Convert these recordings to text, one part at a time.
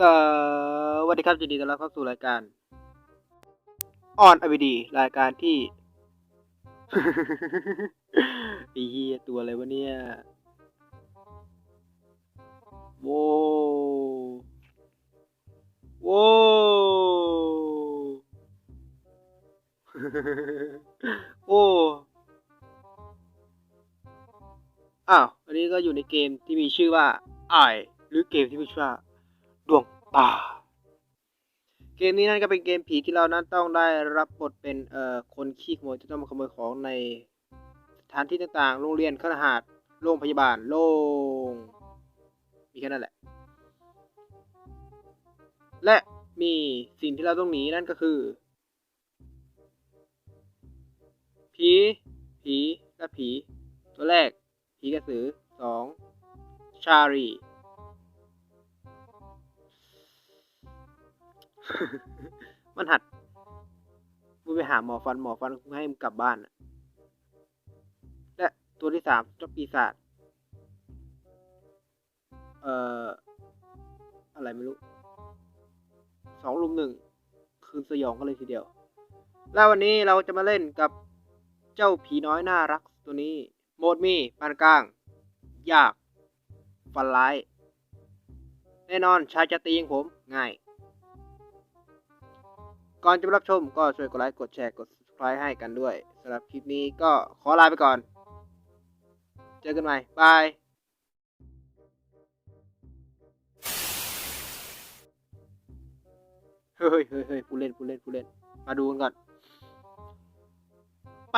สวัสดีครับยินดีต้อนรับเข้าสู่รายการออนอ d ดีรายการที่เหี้ยตัวอะไรวะเนี่ยโว้โว้โอ้อ้าว อันนี้ก็อยู่ในเกมที่มีชื่อว่าไอหรือเกมที่มีชื่อว่า ดวงตา เกมนี้นั่นก็เป็นเกมผีที่เรานั้นต้องได้รับบทเป็นเอ่อคนขี้ขโมยที่ต้องมาขโมยของในสถานที่ต่างๆ โรงเรียนคฤหาสน์โรงพยาบาลโรงมีแค่นั้นแหละ และมีสิ่งที่เราต้องหนีนั่นก็คือ ผี ผีและผี ตัวแรก ผีกระสือสองชารี มันหัดมึงไปหาหมอฟันหมอฟันให้มึงกลับบ้านน่ะและตัวที่สามเจ้าปีศาจเอ่อ อะไรไม่รู้สองลุมหนึ่งคืนสยองกันเลยทีเดียว แล้ววันนี้เราจะมาเล่นกับเจ้าผีน้อยน่ารักตัวนี้ โหมดมีปานกลาง ยาก ฟันร้าย แน่นอนชายจะตีย่างผม ง่าย ก่อนจะรับชมก็ช่วยกดไลค์กดแชร์กด subscribe ให้กันด้วยสำหรับคลิปนี้ก็ขอลาไปก่อน เจอกันใหม่บายเฮ้ยเฮ้ยเฮ้ยผู้เล่นผู้เล่นผู้เล่น มาดูกันก่อน ไป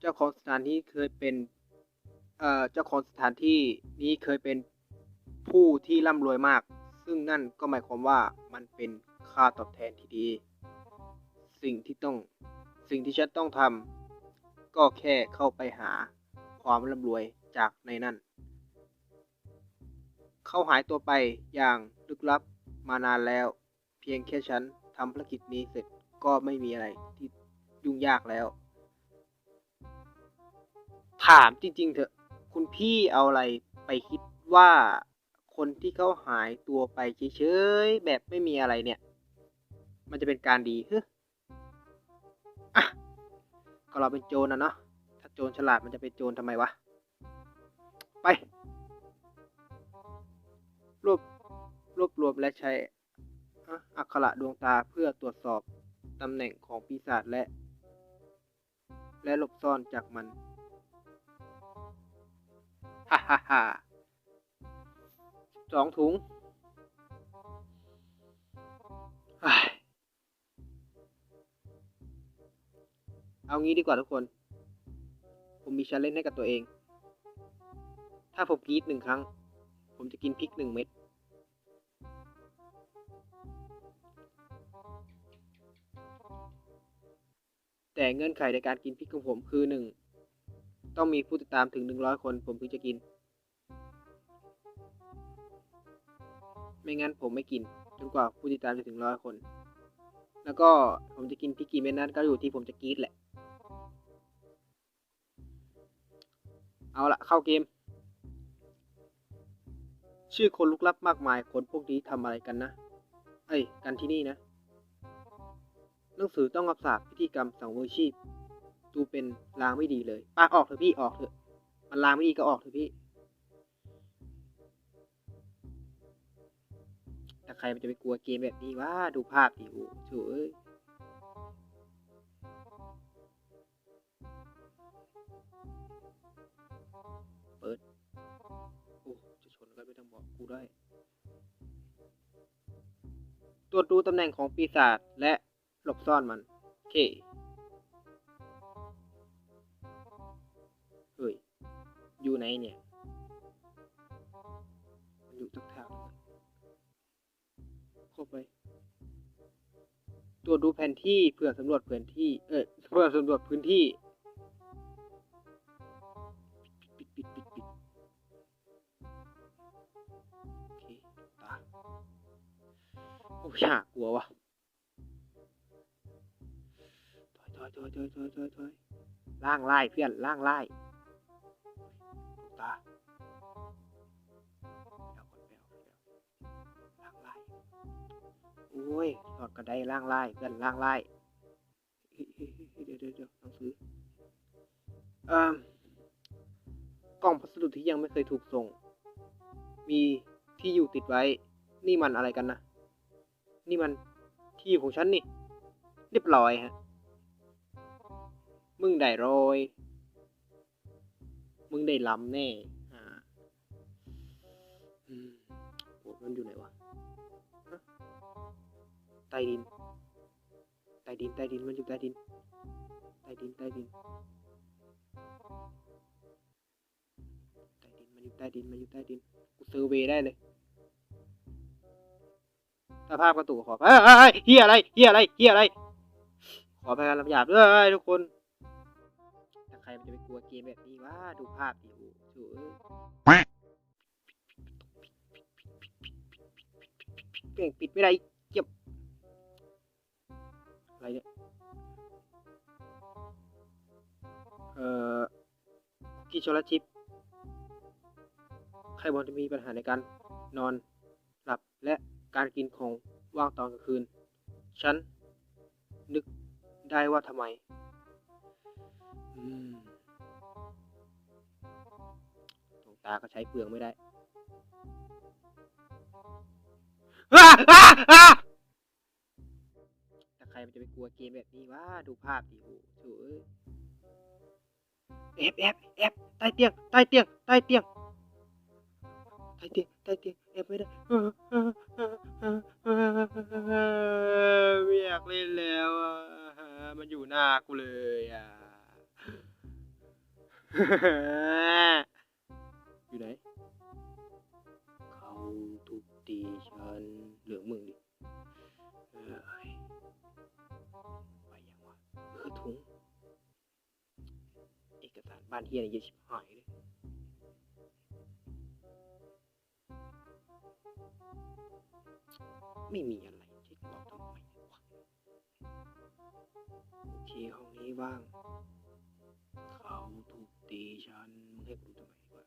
เจ้าของสถานที่เคยเป็น เอ่อ เจ้าของสถานที่นี้เคยเป็น ผู้ที่ร่ำรวยมาก ซึ่งนั่นก็หมายความว่ามันเป็นค่าตอบแทนที่ดี สิ่งที่ต้องสิ่งที่ฉันต้องทำก็แค่เข้าไปหาความร่ำรวยจากในนั่นเขาหายตัวไปอย่างลึกลับมานานแล้ว เพียงแค่ฉันทำภารกิจนี้เสร็จก็ไม่มีอะไรที่ยุ่งยากแล้ว ถามจริงๆเถอะ คุณพี่เอาอะไรไปคิดว่า คนที่เขาหายตัวไปเฉยๆแบบไม่มีอะไรเนี่ย มันจะเป็นการดีเฮ้อะก็เราเป็นโจรนะเนาะถ้าโจรฉลาดมันจะเป็นโจรทำไมวะ ไป รวบรวบรวมและใช้อะอักขระดวงตาเพื่อตรวจสอบตำแหน่งของปีศาจและ และหลบซ่อนจากมัน ฮ่าฮ่าฮ่า สองถุงเฮ้ยเอางี้ดีกว่าทุกคน ผมมีชาเลนจ์ให้กับตัวเอง ถ้าผมกรีดหนึ่งครั้ง ผมจะกินพริกหนึ่งเม็ด แต่เงื่อนไขในการกินพริกของผมคือหนึ่ง ต้องมีผู้ติดตามถึงหนึ่งร้อยคน ผมถึงจะกิน ไม่งั้นผมไม่กินจนกว่าผู้ติดตามจะถึงร้อยคน แล้วก็ผมจะกินพริกกี่เม็ดนั้นก็อยู่ที่ผมจะกีดแหละ เอาละเข้าเกม ชื่อคนลุกลับมากมายคนพวกนี้ทำอะไรกันนะ เอ้ย กันที่นี่นะ หนังสือต้องรับสาบพิธีกรรมสังเวยชีพดูเป็นลางไม่ดีเลยป้าออกเถอะพี่ออกเถอะ มันลางไม่ดีก็ออกเถอะพี่ ใครมันจะไปกลัวเกมแบบนี้วะดูภาพดิโอ้โถเอ้ยเปิด โอ้จะชนก็ไม่ต้องบอกกูด้วยตรวจดูตำแหน่งของปีศาจและหลบซ่อนมันโอเคเฮ้ย อยู่ไหนเนี่ย เข้าไป ตรวจดูแผนที่เพื่อสำรวจพื้นที่ เออเพื่อสำรวจพื้นที่ปิดปิดปิดปิดโอเคตาโอ้ยากลัววะถอยถอยถอยถอยถอยถอยถอยล่างไล่เพื่อนล่างไล่ อ้ยหอดกระไดล่างไล่เพื่อนล่างไล่เฮ้ยเฮ้ยเฮ้ยเดี๋ยวเดี๋ยวเดี๋ยวหนังสืออ่อกล่องพัสดุที่ยังไม่เคยถูกส่ง มีที่อยู่ติดไว้ นี่มันอะไรกันนะ นี่มันที่อยู่ของฉันนี่ เรียบร้อยฮะ มึงได้โรยมึงได้ล้ำแน่ อ่าอืมโอ้มันอยู่ไหนวะ ใต้ดิน ใต้ดิน ใต้ดิน มันอยู่ใต้ดิน ใต้ดิน ใต้ดิน ใต้ดิน มันอยู่ใต้ดิน มันอยู่ใต้ดิน กูเซอร์เวได้เลยถ้าภาพกระตุกขอเฮ้ยเฮียอะไรเฮียอะไรเฮียอะไร ขอพการลำหยาบด้วยทุกคนถ้าใครมันจะไปกลัวเกมแบบนี้วะดูภาพดิโอ้โหเก่งปิดไม่ได้ อะไรเนี่ยเอ่อกิช็อกโกแลชิปใครบอกจะมีปัญหาในการนอนหลับและการกินของว่างตอนกลางคืน ฉัน นึกได้ว่าทำไมอืมดวงตาก็ใช้เปลืองไม่ได้ มันจะไปกลัวเกมแบบนี้วะดูภาพดิโอ้โหเอ้ยแอบแอบแอบใต้เตียงใต้เตียงใต้เตียงใต้เตียงใต้เตียงแอบไม่ได้เออเออเออเออเออไม่อยากเล่นแล้วอะมันอยู่หน้ากูเลยอะอยู่ไหนเขาทุบตีฉันเหลืองมึงดิ บ้านเฮียนี่เยอะชิบหายเลยไม่มีอะไรเช็คบอกทำไมวะโอเคห้องนี้ว่าง เขาถูกตีฉันมึงให้กูทำไมว่า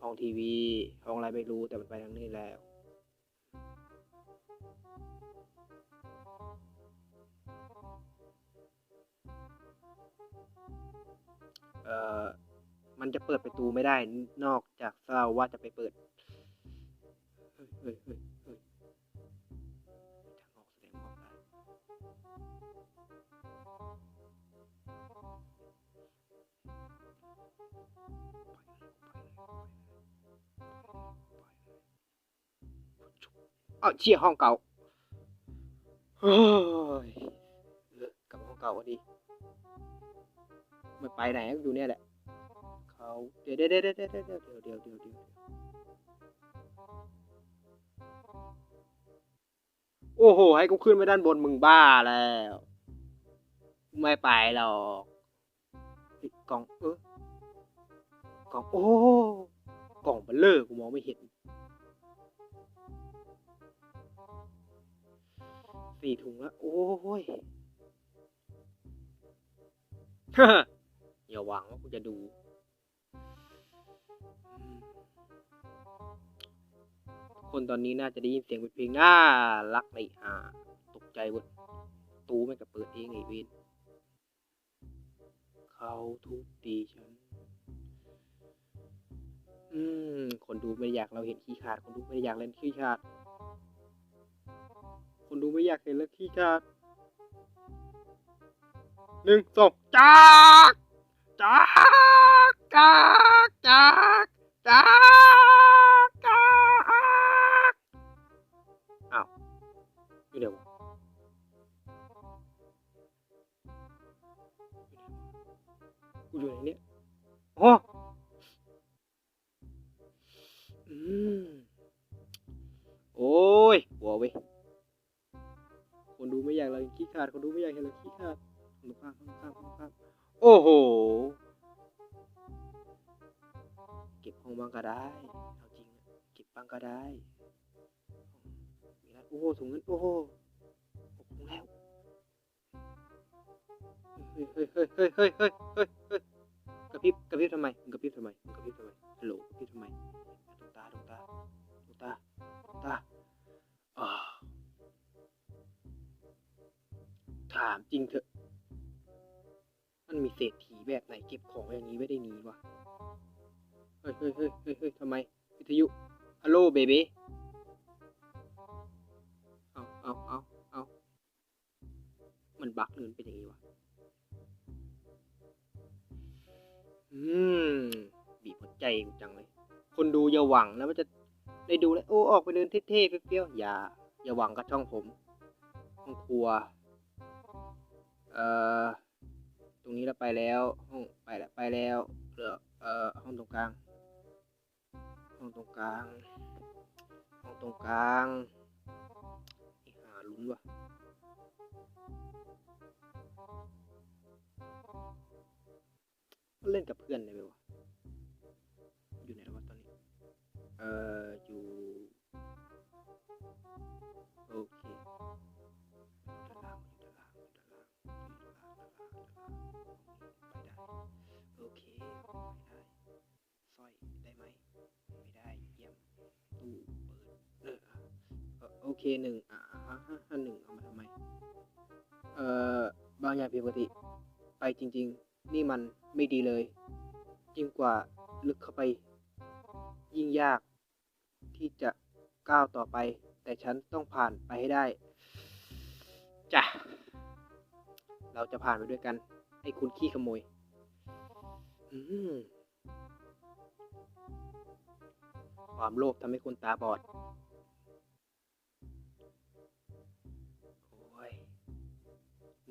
ห้องทีวีห้องอะไรไม่รู้แต่มันไปทางนี้แล้ว มันจะเปิดประตูไม่ได้นอกจากเราว่าจะไปเปิดเฮ้ยเฮ้ยเฮ้ยทางออกแสดงออกได้เอาเชี่ยห้องเก่าเฮ้ยกลับห้องเก่าก็ดี ไม่ไปไหนอยู่เนี่ยแหละเขาเดี๋ยวเดี๋ยวเดี๋ยวเดี๋ยวเดี๋ยวเดี๋ยวเดี๋ยวเดี๋ยวเดี๋ยวโอ้โห ให้กูขึ้นไปด้านบนมึงบ้าแล้วไม่ไปหรอกกล่องเออกล่องโอ้กล่องเบลเลอร์กูมองไม่เห็นสี่ถุงล้วโอ้ย อย่าหวังว่ากูจะดู คนตอนนี้น่าจะได้ยินเสียงเป็นเพลงน่ารักในอ่าตกใจเวดตูไม่กับเปิดเองไอ้เวนเขาทุบตีฉัน อืม คนดูไม่อยากเราเห็นขี้ขาด คนดูไม่อยากเล่นขี้ขาด คนดูไม่อยากเห็นแล้วขี้ขาดหนึ่งสองจาก จากจากจากจากจากอ้าวอยู่ไหนวะกูอยู่ไหนเนี่ยอ๋ออืมโอ้ยหัวเว้ยคนดูไม่อยากเราขี้ขาดคนดูไม่อยากเห็นเราขี้ขาดคนดูข้ามคนดูข้ามคนดูข้าม โอ้โห เก็บห้องบ้างก็ได้ เอาจริงเก็บบ้างก็ได้มีแล้วโอ้โหถุงเงินโอ้โหหกโมงแล้วเเฮ้ยเฮ้ยเฮ้ยเฮ้ยเฮ้ยเฮ้ยเฮ้ยกระพริบกระพริบทำไมกระพริบทำไมกระพริบทำไมฮัลโหลกระพริบทำไมดวงตาดวงตาดวงตาดวงตาถามจริงเถอะันมีเศรษฐีแบบไหนเก็บของอย่างนี้ไม่ได้นีวะ เฮ้ยเฮ้ยเฮ้ยเฮ้ยทำไม วิทยุ ฮัลโหลเบบีเอาเอาเอาเอามันบักหรือมันเป็นอย่างนี้วะ อืม บีบหัวใจกูจังเลย คนดูอย่าหวังนะว่าจะได้ดูแล้ว โอ้ ออกไปเดินเท่ๆเปรี้ยวๆอย่า อย่าหวังกับช่องผมห้องครัว เอ่อ ตรงนี้เราไปแล้วห้องไปแล้วไปแล้วเหลือเอ่อห้องตรงกลาง ห้องตรงกลาง ห้องตรงกลางไอ้หาลุ้นว่ะเล่นกับเพื่อนได้ไหมวะอยู่ไหนแล้ววะตอนนี้ เอ่ออยู่ เคหนึ่งอะอะฮะฮะหนึ่งเอามาทำไมเอ่อบางอย่างผิดปกติ ไปจริง ๆ นี่มันไม่ดีเลยยิ่งกว่าลึกเข้าไป ยิ่งยาก ที่จะก้าวต่อไป แต่ฉันต้องผ่านไปให้ได้จ้ะเราจะผ่านไปด้วยกันให้คุณขี้ขโมยความโลภทำให้คนตาบอด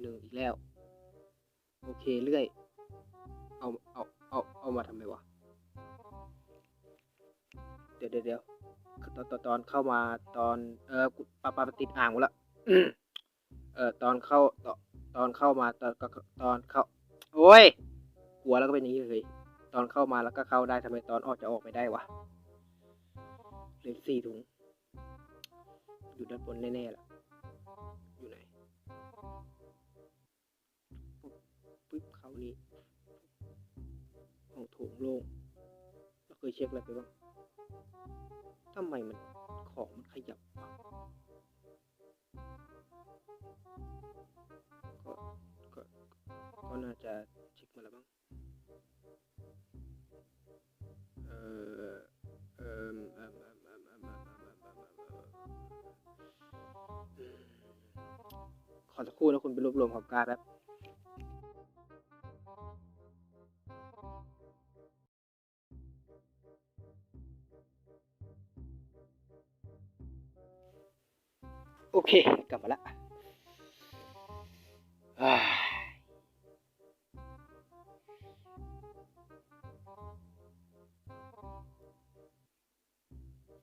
หนึ่งอีกแล้ว โอเคเรื่อย เอาเอาเอาเอามาทำไมวะเดี๋ยวเดี๋ยวตอนตอนเข้ามาตอน เออกูปาปาติดอ่างหมดละเออตอนเข้าตอนตอนเข้ามาตอนก็ตอนเข้า โอ้ยหัวแล้วก็เป็นอย่างนี้เลยตอนเข้ามาแล้วก็เข้าได้ทำไมตอนออกจะออกไม่ได้วะเหลือสี่ถุง อยู่ด้านบนแน่ๆล่ะ นี้ห้องโถงโล่งเราเคยเช็คอะไรไปบ้างทำไมมันของมันขยับก็ก็ก็น่าจะเช็คมาแล้วบ้างเออเอออขอสักครู่นะคุณไปรวบรวมของการแป๊บ โอเค กลับมาละอ่า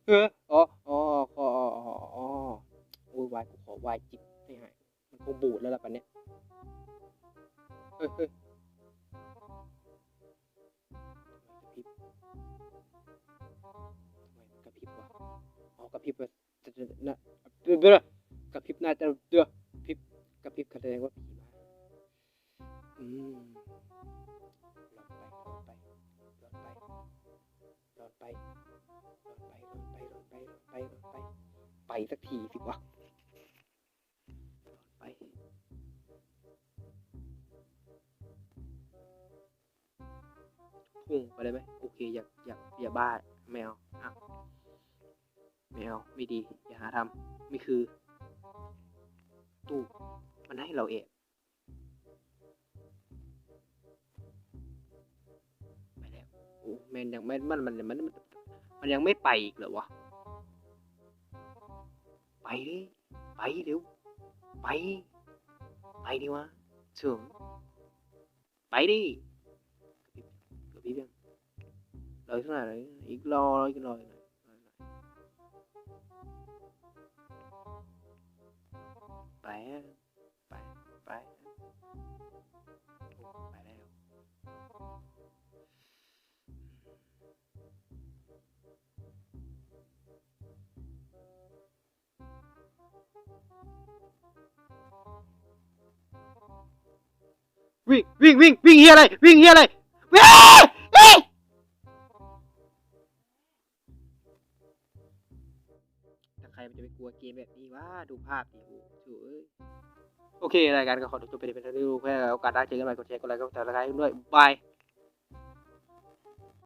เอออ๋ออ๋ออ๋ออ๋ออ๋ออ๋อโอ้ยวายกูขอวายจิบไม่หายมันคงบูดแล้วล่ะปันเนี้ยเฮ้ยเฮ้ยทำไมกระพริบทำไมมันกระพริบวะอ๋อกระพริบแบบจะจะนะเดือดเดือด กระพริบหน้าจะเดือพริบกระพริบแสดงว่าผีมาอืมหลอนไปหลอนไปหลอนไปหลอนไปหลอนไปหลอนไปไปสักทีสิวะหลอนไปพุ่งไปได้ไหมโอเคอย่าอย่าอย่าบ้าแมวอะแมวไม่ดี อย่าหาทำไม่คือ ตู้มันให้เราเองไปแล้วโอ้แมนยังไม่มันมันมันมันมันยังไม่ไปอีกเหรอวะไปดิไปเร็วไป ไปดิวะเฉิงไปดิกระพริบกระพริบยังรออีกเท่าไหร่เลยอีกรอรออีกรอ phải phải phải. Phải đây không? Wing, wing, wing, wing here này, wing here này. มันจะไปกลัวเกมแบบนี้ว่าดูภาพดิโอ้โหเอ้ยโอเครายการก็ขอจบไปเป็นเท่านี้เพื่โอกาสหน้าเจอกันใหม่กดแชร์กดไลค์กดติดตามกันด้วยบาย